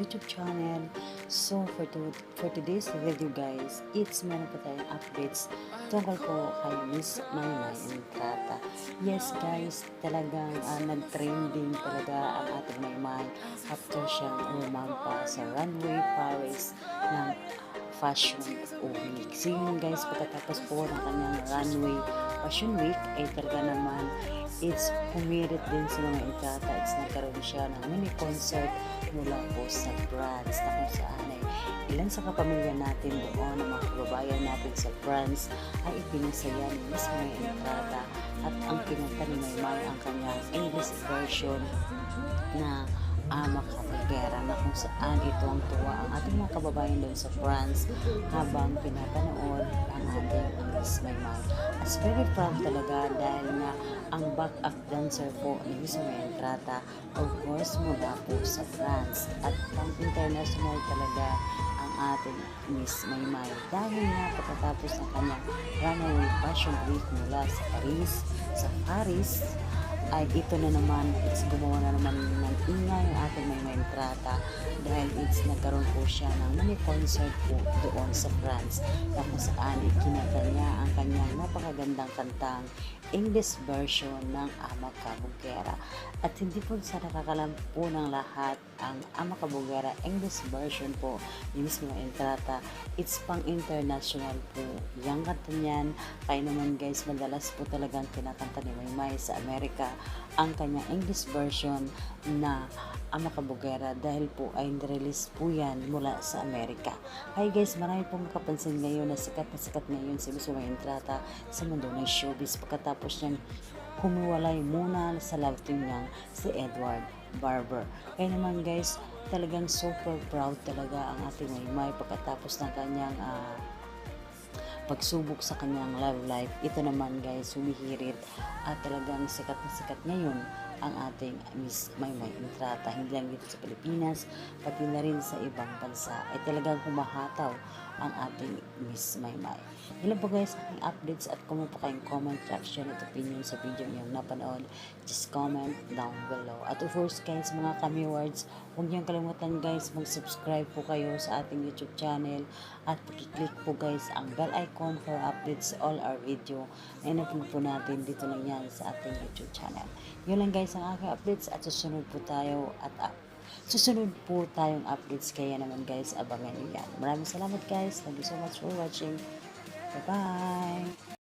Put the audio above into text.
YouTube channel. So, for, to, for today's video guys, it's meron po tayong updates tungkol po kay Miss Maymay Entrata. Yes guys, talagang uh, nag-trending talaga ang ating Maymay after siyang umampa sa runway Paris ng Fashion Week. So guys, pagkatapos po ng kanyang runway Fashion Week, ay talaga naman it's pumirit din sa mga entrata. It's nagkaroon siya ng mini concert mula po sa France na kung saan ay ilan sa kapamilya natin doon, ang mga kababayan natin sa France ay ipinasaya ni Miss May Entrata at ang kinanta ni Maymay ang kanyang English version na Ama Kapagera na kung saan ito ang tuwa ang ating mga kababayan doon sa France habang pinapanood ang ating Miss Maymay. As very proud talaga dahil nga ang backup dancer po ni Miss May Entrata of course mula po sa France at pang international talaga ang ating Miss Maymay dahil nga pagkatapos ng kanyang runaway fashion week mula sa Paris sa Paris ay ito na naman, gumawa na naman ng ating may Entrata dahil it's nagkaroon po siya ng mini concert po doon sa France na kung saan ikinanta niya ang kanyang napakagandang kantang English version ng Ama Kabugera. At hindi po sa nakakalam po ng lahat ang Ama Kabugera English version po ni Miss Mga Entrata. It's pang international po. Yang kanta niyan, kaya naman guys, madalas po talagang kinakanta ni Maymay sa Amerika ang kanyang English version na Ama Kabugera dahil po ay release po yan mula sa Amerika. Hi guys, marami pong kapansin ngayon na sikat na sikat ngayon si Miss Mga Entrata sa mundo ng showbiz pagkatapos niyang humiwalay muna sa love team niyang si Edward Barber. Kaya naman guys, talagang super proud talaga ang ating Maymay pagkatapos ng kanyang ah, pagsubok sa kanyang love life. Ito naman guys, humihirit at talagang sikat na sikat ngayon ang ating Miss Maymay Entrata. Hindi lang dito sa Pilipinas, pati na rin sa ibang bansa. Ay talagang humahataw ang ating Miss Maymay. Ilan po guys aking updates at kung may pa kayong comment, reaction at opinion sa video niyong napanood, just comment down below. At of course guys, mga kami words, huwag niyong kalimutan guys, mag-subscribe po kayo sa ating YouTube channel at pakiclick po guys ang bell icon for updates all our video na inapin po natin dito lang yan sa ating YouTube channel. Yun lang guys ang aking updates at susunod po tayo at up. Susunod po tayong updates kaya naman guys, abangan niyo yan. Maraming salamat guys. Thank you so much for watching. Bye-bye!